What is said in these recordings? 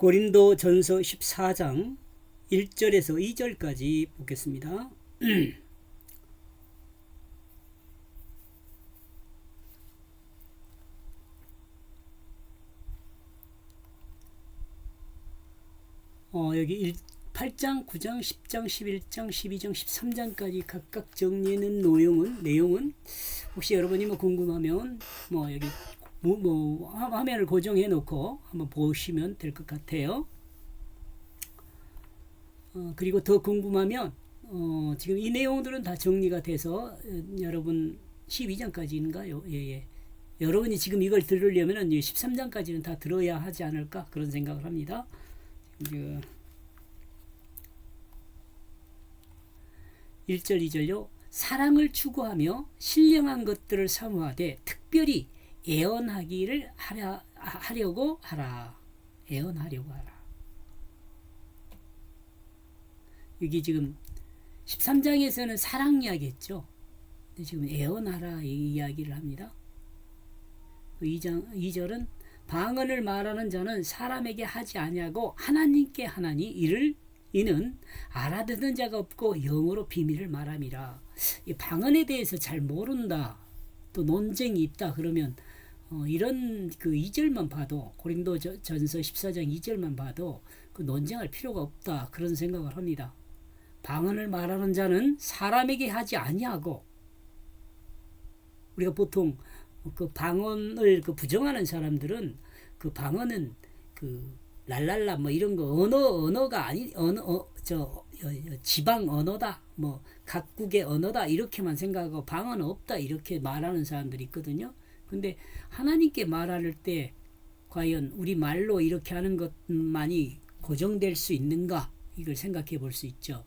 고린도 전서 14장 1절에서 2절까지 보겠습니다. 어, 여기 1, 8장, 9장, 10장, 11장, 12장, 13장까지 각각 내용은 내용은 혹시 여러분이 뭐 궁금하면 뭐 여기 뭐, 뭐 화- 화면을 고정해 놓고 한번 보시면 될 것 같아요. 어, 그리고 더 궁금하면 어, 지금 이 내용들은 다 정리가 돼서 어, 여러분 12장까지인가요? 예, 예. 여러분이 지금 이걸 들으려면 13장까지는 다 들어야 하지 않을까 그런 생각을 합니다. 그 1절 2절요. 사랑을 추구하며 신령한 것들을 사모하되 특별히 애언하기를 하려, 하려고 하라. 애언하려고 하라. 여기 지금 13장에서는 사랑 이야기했죠. 근데 지금 애언하라 이 이야기를 합니다. 그 2장 2절은 방언을 말하는 자는 사람에게 하지 아니하고 하나님께 하나니 이를 이는 알아듣는 자가 없고 영어로 비밀을 말함이라. 이 방언에 대해서 잘 모른다. 또 논쟁이 있다 그러면 어, 이런 그 2절만 봐도 고린도 저- 전서 14장 2절만 봐도 그 논쟁할 필요가 없다 그런 생각을 합니다. 방언을 말하는 자는 사람에게 하지 아니하고 우리가 보통 그 방언을 그 부정하는 사람들은 그 방언은 그 랄랄라 뭐 이런 거 언어 언어가 아니 언어 어, 저 지방 언어다 뭐 각국의 언어다 이렇게만 생각하고 방언 없다 이렇게 말하는 사람들이 있거든요. 근데 하나님께 말할 때 과연 우리 말로 이렇게 하는 것만이 고정될 수 있는가 이걸 생각해 볼 수 있죠.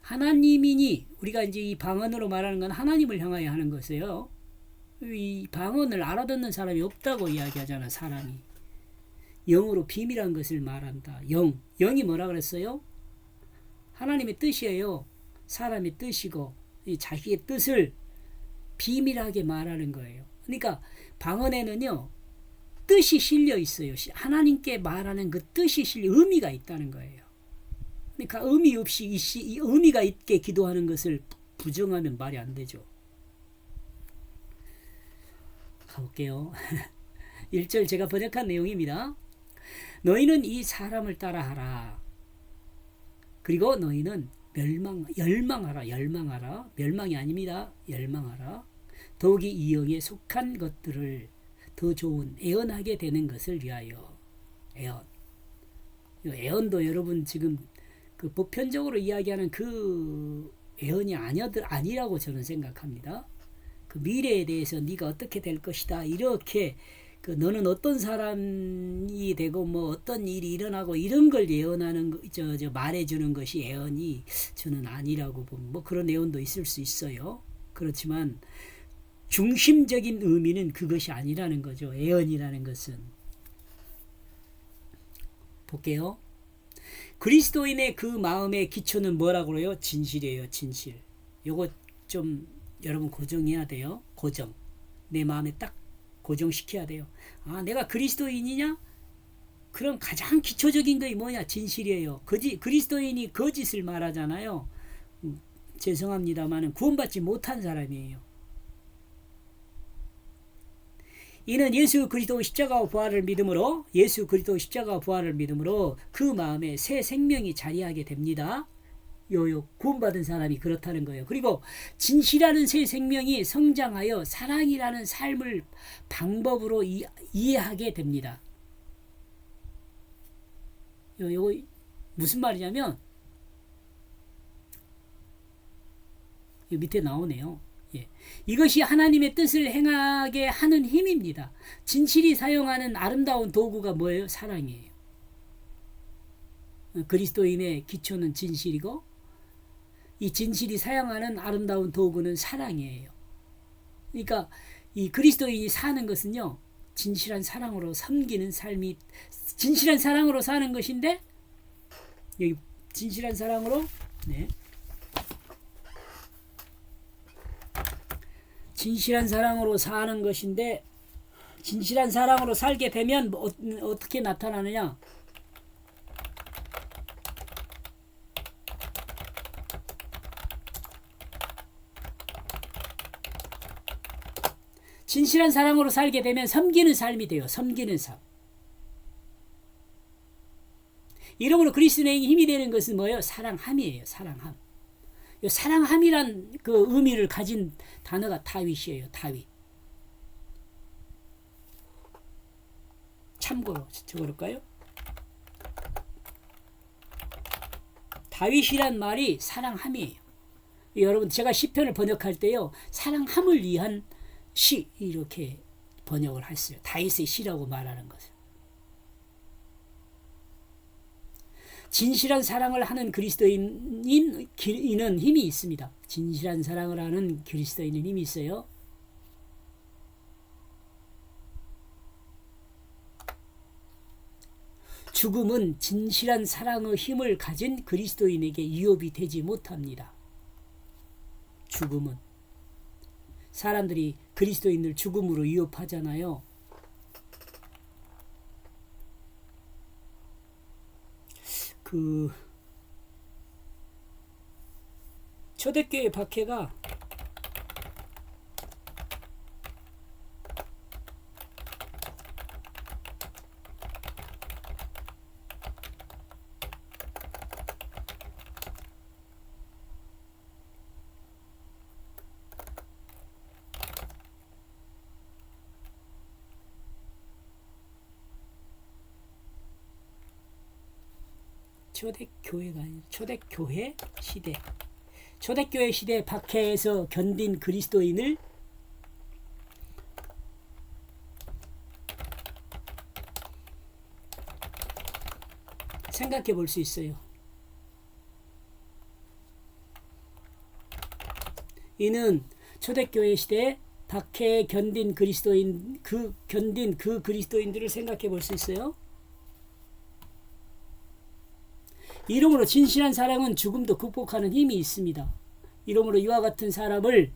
하나님이니 우리가 이제 이 방언으로 말하는 건 하나님을 향하여 하는 것이에요. 이 방언을 알아듣는 사람이 없다고 이야기하잖아 사람이. 영으로 비밀한 것을 말한다. 영. 영이 뭐라 그랬어요? 하나님의 뜻이에요. 사람의 뜻이고 이 자기의 뜻을 비밀하게 말하는 거예요. 그러니까 방언에는요. 뜻이 실려 있어요. 시- 하나님께 말하는 그 뜻이 실려 의미가 있다는 거예요. 그러니까 의미 없이 이 의미가 있게 기도하는 것을 부정하면 말이 안 되죠. 가볼게요. 1절 제가 번역한 내용입니다. 너희는 이 사람을 따라하라. 그리고 너희는 멸망, 열망하라, 열망하라. 멸망이 아닙니다. 열망하라. 더욱이 이 영에 속한 것들을 더 좋은 애언하게 되는 것을 위하여. 애언. 이 애언도 여러분 지금 그 보편적으로 이야기하는 그 애언이 아니어들 아니라고 저는 생각합니다. 그 미래에 대해서 네가 어떻게 될 것이다 이렇게 그 너는 어떤 사람이 되고 뭐 어떤 일이 일어나고 이런 걸 예언하는 저저 말해주는 것이 예언이 저는 아니라고 봅니다. 뭐 그런 예언도 있을 수 있어요. 그렇지만 중심적인 의미는 그것이 아니라는 거죠. 예언이라는 것은 볼게요. 그리스도인의 그 마음의 기초는 뭐라고 그래요? 진실이에요. 진실. 요거 좀 여러분 고정해야 돼요. 고정. 내 마음에 딱 고정시켜야 돼요. 아, 내가 그리스도인이냐? 그럼 가장 기초적인 것이 뭐냐? 진실이에요. 거짓, 그리스도인이 거짓을 말하잖아요. 음, 죄송합니다만은 구원받지 못한 사람이에요. 이는 예수 그리스도 십자가와 부활을 믿음으로 예수 그리스도 십자가와 부활을 믿음으로 그 마음에 새 생명이 자리하게 됩니다. 요요 구원받은 사람이 그렇다는 거예요. 그리고 진실하는 새 생명이 성장하여 사랑이라는 삶을 방법으로 이, 이해하게 됩니다. 요, 요 무슨 말이냐면 이 밑에 나오네요. 예. 이것이 하나님의 뜻을 행하게 하는 힘입니다. 진실이 사용하는 아름다운 도구가 뭐예요? 사랑이에요. 어, 그리스도인의 기초는 진실이고 이 진실이 사용하는 아름다운 도구는 사랑이에요. 그러니까 이 그리스도인이 사는 것은요. 진실한 사랑으로 섬기는 삶이 진실한 사랑으로 사는 것인데 여기 진실한 사랑으로 네. 진실한 사랑으로 사는 것인데 진실한 사랑으로 살게 되면 뭐, 어, 떻게 나타나느냐? 진실한 사랑으로 살게 되면 섬기는 삶이 돼요. 섬기는 삶. 이러므로 그리스도의 힘이 되는 것은 뭐예요? 사랑함이에요. 사랑함. 이 사랑함이란 그 의미를 가진 단어가 다윗이에요. 다윗. 참고로 적어볼까요? 다윗이란 말이 사랑함이에요. 여러분 제가 시편을 번역할 때요 사랑함을 위한 시 이렇게 번역을 했어요. 다윗의 시라고 말하는 것을. 진실한 사랑을 하는 그리스도인인 는 힘이 있습니다. 진실한 사랑을 하는 그리스도인은 힘이 있어요. 죽음은 진실한 사랑의 힘을 가진 그리스도인에게 위협이 되지 못합니다. 죽음은 사람들이 그리스도인을 죽음으로 위협하잖아요. 그 초대교회 박해가 초대교회가 아니라 초대교회 시대 초대교회 시대 박해에서 견딘 그리스도인을 생각해 볼 수 있어요. 이는 초대교회 시대 박해에 견딘 그리스도인 그 견딘 그 그리스도인들을 생각해 볼 수 있어요. 이러므로 진실한 사랑은 죽음도 극복하는 힘이 있습니다. 이러므로 이와 같은 사람을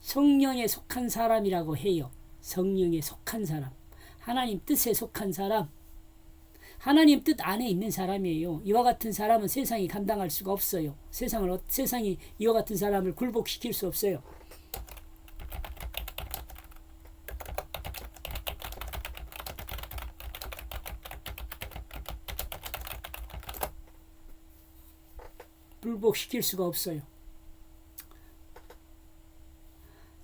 성령에 속한 사람이라고 해요. 성령에 속한 사람. 하나님 뜻에 속한 사람. 하나님 뜻 안에 있는 사람이에요. 이와 같은 사람은 세상이 감당할 수가 없어요. 세상을 어, 세상이 이와 같은 사람을 굴복시킬 수 없어요. 불복시킬 수가 없어요.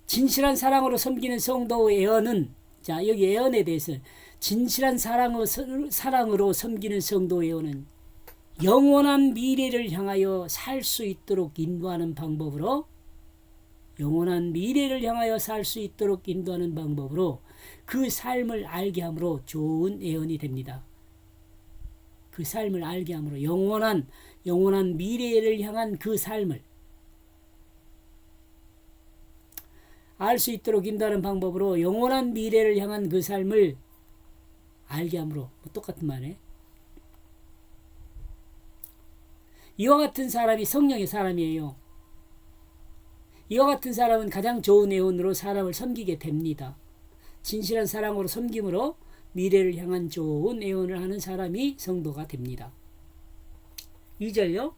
진실한 사랑으로 섬기는 성도의 애언은 자 여기 애언에 대해서 진실한 사랑으로, 사랑으로 섬기는 성도의 애언은 영원한 미래를 향하여 살 수 있도록 인도하는 방법으로 영원한 미래를 향하여 살 수 있도록 인도하는 방법으로 그 삶을 알게 함으로 좋은 애언이 됩니다. 그 삶을 알게 함으로 영원한 영원한 미래를 향한 그 삶을 알 수 있도록 인도하는 방법으로 영원한 미래를 향한 그 삶을 알게 함으로 뭐 똑같은 말에 이와 같은 사람이 성령의 사람이에요. 이와 같은 사람은 가장 좋은 애원으로 사람을 섬기게 됩니다. 진실한 사랑으로 섬김으로 미래를 향한 좋은 애원을 하는 사람이 성도가 됩니다. 2절요.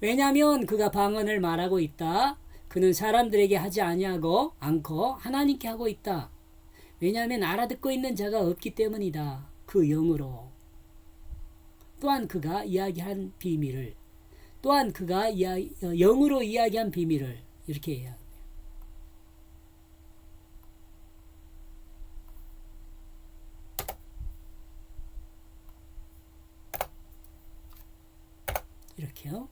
왜냐하면 그가 방언을 말하고 있다. 그는 사람들에게 하지 아니하고 않고 하나님께 하고 있다. 왜냐하면 알아듣고 있는 자가 없기 때문이다. 그 영으로. 또한 그가 이야기한 비밀을 또한 그가 이야, 영으로 이야기한 비밀을 이렇게 해야 이렇게요.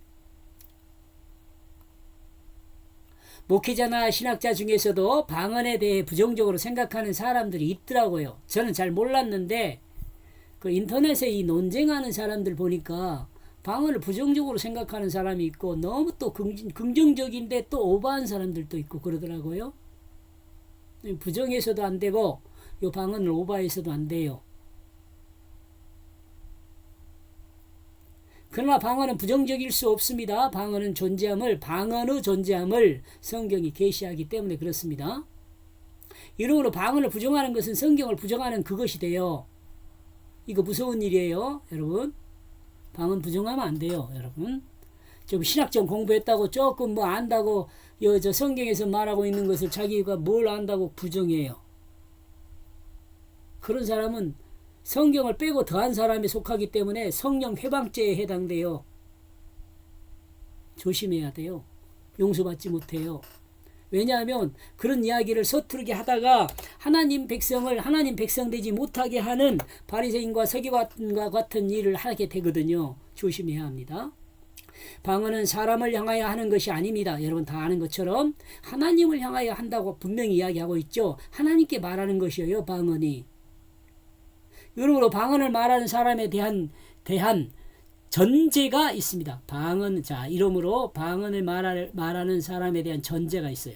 목회자나 신학자 중에서도 방언에 대해 부정적으로 생각하는 사람들이 있더라고요. 저는 잘 몰랐는데 그 인터넷에 이 논쟁하는 사람들 보니까 방언을 부정적으로 생각하는 사람이 있고 너무 또 긍정적인데 또 오버한 사람들도 있고 그러더라고요. 부정해서도 안 되고 요 방언을 오버해서도 안 돼요. 그러나 방언은 부정적일 수 없습니다. 방언은 존재함을 방언의 존재함을 성경이 계시하기 때문에 그렇습니다. 이러므로 방언을 부정하는 것은 성경을 부정하는 그것이 돼요. 이거 무서운 일이에요, 여러분. 방언 부정하면 안 돼요, 여러분. 좀 신학적 공부했다고 조금 뭐 안다고 여저 성경에서 말하고 있는 것을 자기가 뭘 안다고 부정해요. 그런 사람은 성경을 빼고 더한 사람에 속하기 때문에 성령 회방죄에 해당돼요. 조심해야 돼요. 용서받지 못해요. 왜냐하면 그런 이야기를 서투르게 하다가 하나님 백성을 하나님 백성 되지 못하게 하는 바리새인과 서기관과 같은 일을 하게 되거든요. 조심해야 합니다. 방언은 사람을 향하여 하는 것이 아닙니다. 여러분 다 아는 것처럼 하나님을 향하여 한다고 분명히 이야기하고 있죠. 하나님께 말하는 것이에요. 방언이. 여러분으로 방언을 말하는 사람에 대한 대한 전제가 있습니다. 방언 자 이름으로 방언을 말할, 말하는 사람에 대한 전제가 있어요.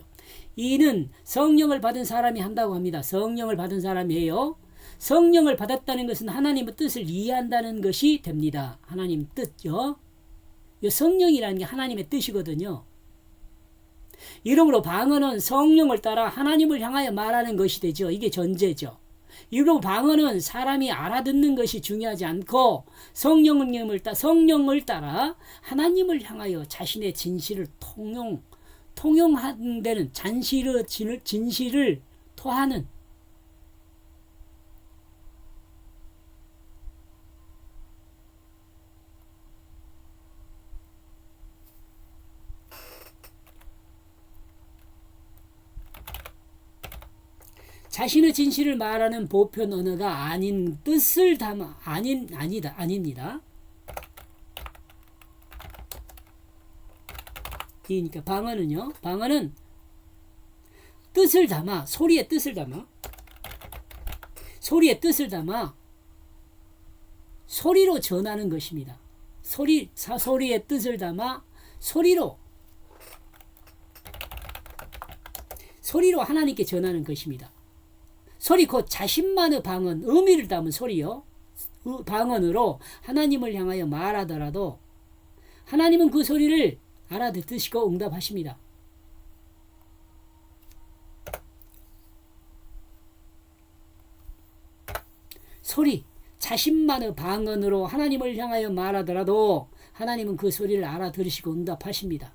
이는 성령을 받은 사람이 한다고 합니다. 성령을 받은 사람이에요. 성령을 받았다는 것은 하나님의 뜻을 이해한다는 것이 됩니다. 하나님 뜻요. 이 성령이라는 게 하나님의 뜻이거든요. 이러므로 방언은 성령을 따라 하나님을 향하여 말하는 것이 되죠. 이게 전제죠. 이로 방언은 사람이 알아듣는 것이 중요하지 않고 성령님을 따 성령을 따라 하나님을 향하여 자신의 진실을 통용 통용하는 데는 잔실을 진실을 토하는 자신의 진실을 말하는 보편 언어가 아닌 뜻을 담아 아닌 아니다 아닙니다. 그러니까 방언은요. 방언은 뜻을 담아 소리의 뜻을 담아 소리의 뜻을 담아 소리로 전하는 것입니다. 소리 사 소리의 뜻을 담아 소리로 소리로 하나님께 전하는 것입니다. 소리 곧 자신만의 방언, 의미를 담은 소리요. 방언으로 하나님을 향하여 말하더라도 하나님은 그 소리를 알아듣으시고 응답하십니다. 소리, 자신만의 방언으로 하나님을 향하여 말하더라도 하나님은 그 소리를 알아들으시고 응답하십니다.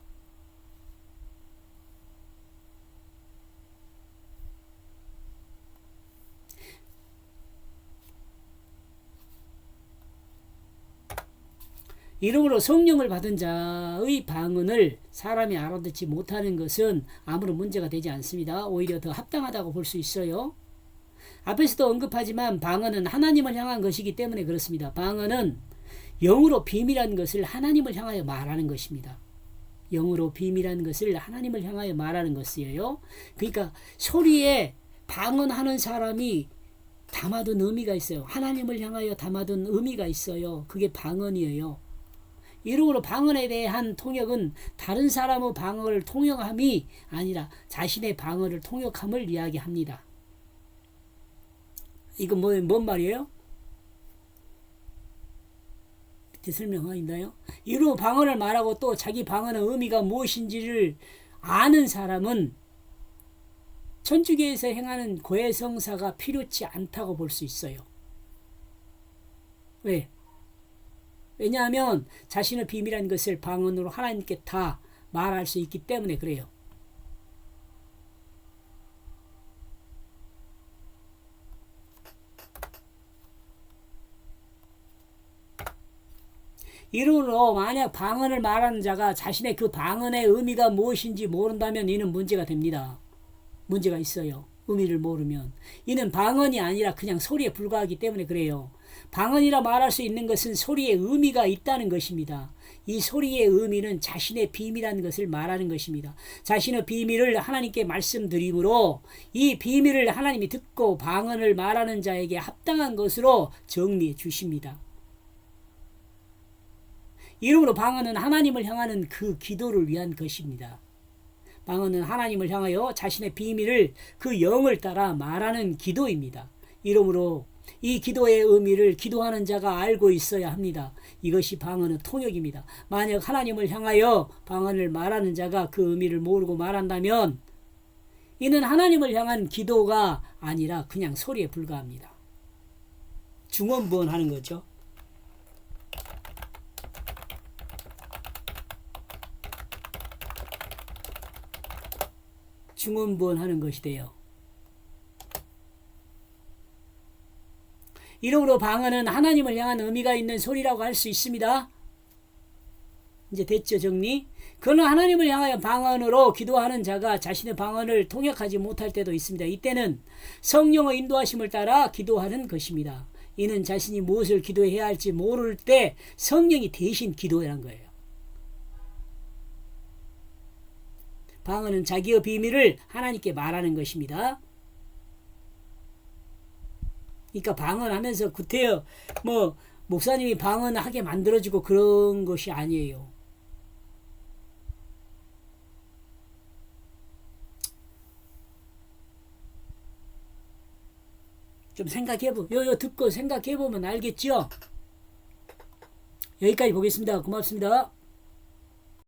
이름으로 성령을 받은 자의 방언을 사람이 알아듣지 못하는 것은 아무런 문제가 되지 않습니다. 오히려 더 합당하다고 볼 수 있어요. 앞에서도 언급하지만 방언은 하나님을 향한 것이기 때문에 그렇습니다. 방언은 영으로 비밀한 것을 하나님을 향하여 말하는 것입니다. 영으로 비밀한 것을 하나님을 향하여 말하는 것이에요. 그러니까 소리에 방언하는 사람이 담아둔 의미가 있어요. 하나님을 향하여 담아둔 의미가 있어요. 그게 방언이에요. 이름으로 방언에 대한 통역은 다른 사람의 방언을 통역함이 아니라 자신의 방언을 통역함을 이야기합니다. 이거 뭐, 뭔 말이에요? 밑에 설명하 있나요? 이로 방언을 말하고 또 자기 방언의 의미가 무엇인지를 아는 사람은 천주교에서 행하는 고해성사가 필요치 않다고 볼 수 있어요. 왜? 왜냐하면 자신의 비밀한 것을 방언으로 하나님께 다 말할 수 있기 때문에 그래요. 이름으로 만약 방언을 말하는 자가 자신의 그 방언의 의미가 무엇인지 모른다면 이는 문제가 됩니다. 문제가 있어요. 의미를 모르면. 이는 방언이 아니라 그냥 소리에 불과하기 때문에 그래요. 방언이라 말할 수 있는 것은 소리의 의미가 있다는 것입니다. 이 소리의 의미는 자신의 비밀한 것을 말하는 것입니다. 자신의 비밀을 하나님께 말씀드림으로 이 비밀을 하나님이 듣고 방언을 말하는 자에게 합당한 것으로 정리해 주십니다. 이름으로 방언은 하나님을 향하는 그 기도를 위한 것입니다. 방언은 하나님을 향하여 자신의 비밀을 그 영을 따라 말하는 기도입니다. 이름으로 이 기도의 의미를 기도하는 자가 알고 있어야 합니다. 이것이 방언의 통역입니다. 만약 하나님을 향하여 방언을 말하는 자가 그 의미를 모르고 말한다면 이는 하나님을 향한 기도가 아니라 그냥 소리에 불과합니다. 중언부언하는 거죠. 중언부언하는 것이 돼요. 이러므로 방언은 하나님을 향한 의미가 있는 소리라고 할 수 있습니다. 이제 됐죠 정리? 그러나 하나님을 향하여 방언으로 기도하는 자가 자신의 방언을 통역하지 못할 때도 있습니다. 이때는 성령의 인도하심을 따라 기도하는 것입니다. 이는 자신이 무엇을 기도해야 할지 모를 때 성령이 대신 기도하는 거예요. 방언은 자기의 비밀을 하나님께 말하는 것입니다. 그러니까 방언하면서 구태여 뭐 목사님이 방언하게 만들어지고 그런 것이 아니에요. 좀 생각해보, 요, 요 듣고 생각해보면 알겠죠? 여기까지 보겠습니다. 고맙습니다.